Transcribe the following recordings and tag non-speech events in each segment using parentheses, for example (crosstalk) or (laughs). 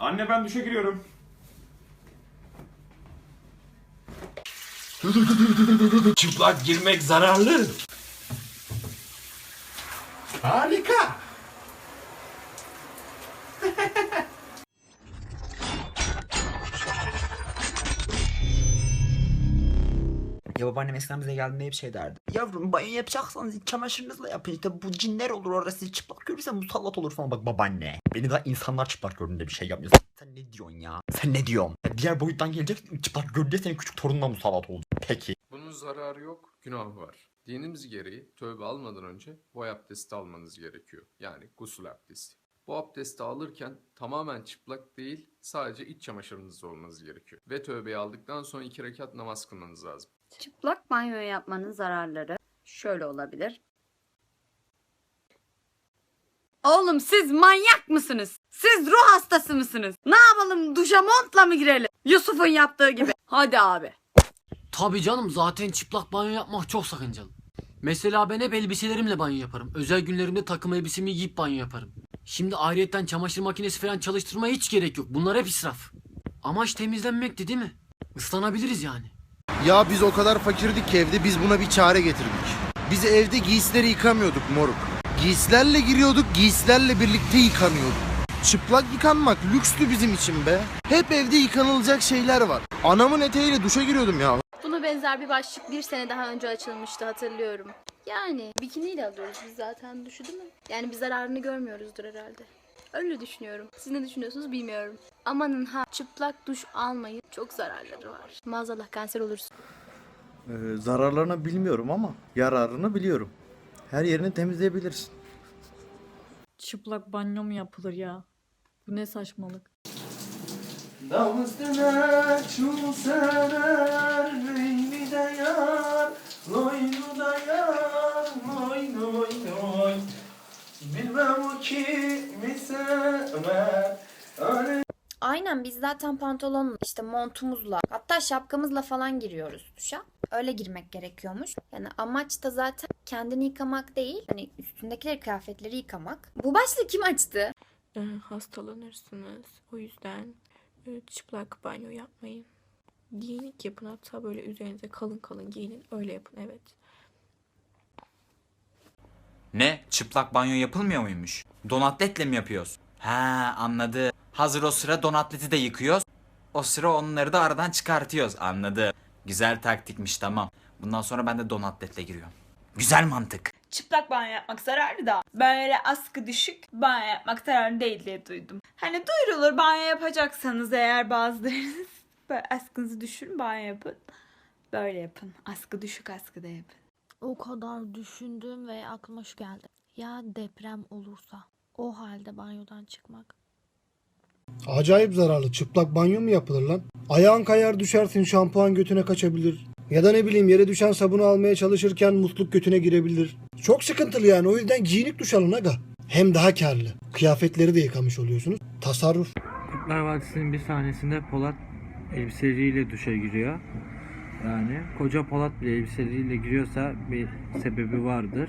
Anne ben duşa giriyorum. Çıplak girmek zararlı. Harika. (laughs) Ya babaannem eskiden bize geldiğinde hep şey derdi. Yavrum banyo yapacaksanız iç çamaşırınızla yapın. İşte bu cinler olur orada sizi çıplak görürsen musallat olur falan. Bak babaanne. Beni daha insanlar çıplak gördüğünde bir şey yapmıyorsun. Sen ne diyorsun ya? Sen ne diyorsun? Ya diğer boyuttan gelecek çıplak gördüğünde senin küçük torununa musallat olacak. Peki. Bunun zararı yok, günahı var. Dinimiz gereği tövbe almadan önce bu abdesti almanız gerekiyor. Yani gusül abdesti. Bu abdesti alırken tamamen çıplak değil, sadece iç çamaşırınızda olmanız gerekiyor. Ve tövbeyi aldıktan sonra iki rekat namaz kılmanız lazım. Çıplak banyo yapmanın zararları şöyle olabilir. Oğlum siz manyak mısınız? Siz ruh hastası mısınız? Ne yapalım duşa montla mı girelim? Yusuf'un yaptığı gibi. (laughs) Hadi abi. Tabii canım zaten çıplak banyo yapmak çok sakıncalı. Mesela ben hep elbiselerimle banyo yaparım. Özel günlerimde takım elbisemi giyip banyo yaparım. Şimdi ayrıyetten çamaşır makinesi falan çalıştırmaya hiç gerek yok. Bunlar hep israf. Amaç temizlenmekti değil mi? Islanabiliriz yani. Ya biz o kadar fakirdik ki evde biz buna bir çare getirdik. Biz evde giysileri yıkamıyorduk moruk. Giysilerle giriyorduk, giysilerle birlikte yıkanıyorduk. Çıplak yıkanmak lükstü bizim için be. Hep evde yıkanılacak şeyler var. Anamın eteğiyle duşa giriyordum ya. Buna benzer bir başlık bir sene daha önce açılmıştı hatırlıyorum. Yani bikiniyle alıyoruz biz zaten düşü değil mi? Yani bir zararını görmüyoruzdur herhalde. Öyle düşünüyorum. Siz ne düşünüyorsunuz bilmiyorum. Amanın ha çıplak duş almayın. Çok zararları var. Maazallah kanser olursun. Ee, zararlarını bilmiyorum ama yararını biliyorum. Her yerini temizleyebilirsin. Çıplak banyo mu yapılır ya? Bu ne saçmalık. Aynen biz zaten pantolonla işte montumuzla hatta şapkamızla falan giriyoruz duşa. Öyle girmek gerekiyormuş. Yani amaç da zaten kendini yıkamak değil. Hani üstündekileri kıyafetleri yıkamak. Bu başlığı kim açtı? Ee, hastalanırsınız. O yüzden e, çıplak banyo yapmayın. Giyinik yapın hatta böyle üzerinize kalın kalın giyinin. Öyle yapın evet. Ne? Çıplak banyo yapılmıyor muymuş? Donatletle mi yapıyoruz? Ha anladı. Hazır o sıra donatleti de yıkıyoruz. O sıra onları da aradan çıkartıyoruz. Anladı. Güzel taktikmiş tamam. Bundan sonra ben de donatletle giriyorum. Güzel mantık. Çıplak banyo yapmak zararlı da böyle askı düşük banyo yapmak zararlı değil diye duydum. Hani duyurulur banyo yapacaksanız eğer bazılarınız (laughs) böyle askınızı düşürün banyo yapın. Böyle yapın. Askı düşük askıda yapın. O kadar düşündüm ve aklıma şu geldi. Ya deprem olursa o halde banyodan çıkmak. Acayip zararlı. Çıplak banyo mu yapılır lan? Ayağın kayar düşersin şampuan götüne kaçabilir. Ya da ne bileyim yere düşen sabunu almaya çalışırken musluk götüne girebilir. Çok sıkıntılı yani o yüzden giyinik duş alın aga. Hem daha karlı. Kıyafetleri de yıkamış oluyorsunuz. Tasarruf. Kurtlar Vadisi'nin bir sahnesinde Polat elbiseleriyle duşa giriyor. Yani koca Polat bile elbiseleriyle giriyorsa bir sebebi vardır.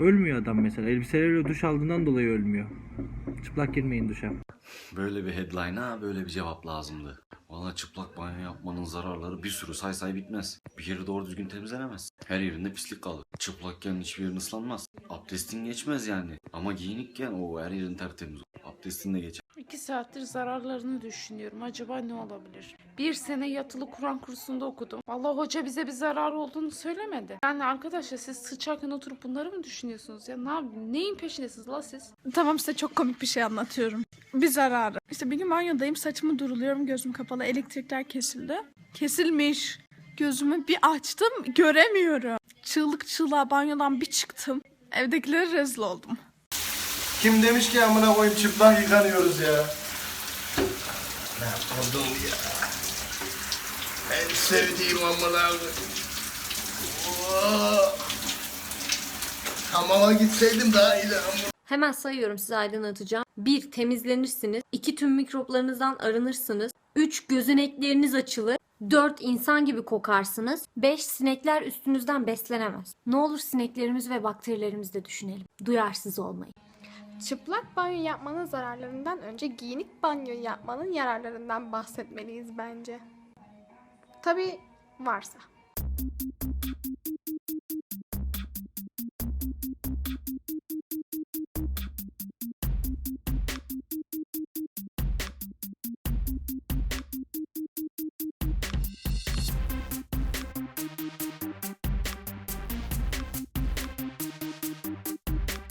Ölmüyor adam mesela. Elbiseleriyle duş aldığından dolayı ölmüyor. Çıplak girmeyin duşa. Böyle bir headline'a böyle bir cevap lazımdı. Valla çıplak banyo yapmanın zararları bir sürü say say bitmez. Bir yeri doğru düzgün temizlenemez. Her yerinde pislik kalır. Çıplakken hiçbir yerin ıslanmaz. Abdestin geçmez yani. Ama giyinikken o her yerin tertemiz. Abdestin de geçer. İki saattir zararlarını düşünüyorum. Acaba ne olabilir? Bir sene yatılı Kur'an kursunda okudum. Vallahi hoca bize bir zarar olduğunu söylemedi. Yani arkadaşlar siz sıçarken oturup bunları mı düşünüyorsunuz ya? Ne? Neyin peşindesiniz la siz? Tamam size çok komik bir şey anlatıyorum. Bir zararı. İşte bir gün banyodayım saçımı duruluyorum gözüm kapalı elektrikler kesildi. Kesilmiş. Gözümü bir açtım göremiyorum. Çığlık çığlığa banyodan bir çıktım. Evdekilere rezil oldum. Kim demiş ki amına koyayım çıplak yıkanıyoruz ya. Ne yapalım ya. En sevdiğim amına koyayım. Oo. Hamama gitseydim daha iyiydi amına. Hemen sayıyorum size aydınlatacağım. 1. Temizlenirsiniz. 2. Tüm mikroplarınızdan arınırsınız. 3. Gözenekleriniz açılır. 4. insan gibi kokarsınız. 5. Sinekler üstünüzden beslenemez. Ne olur sineklerimiz ve bakterilerimizi de düşünelim. Duyarsız olmayın. Çıplak banyo yapmanın zararlarından önce giyinik banyo yapmanın yararlarından bahsetmeliyiz bence. Tabii varsa.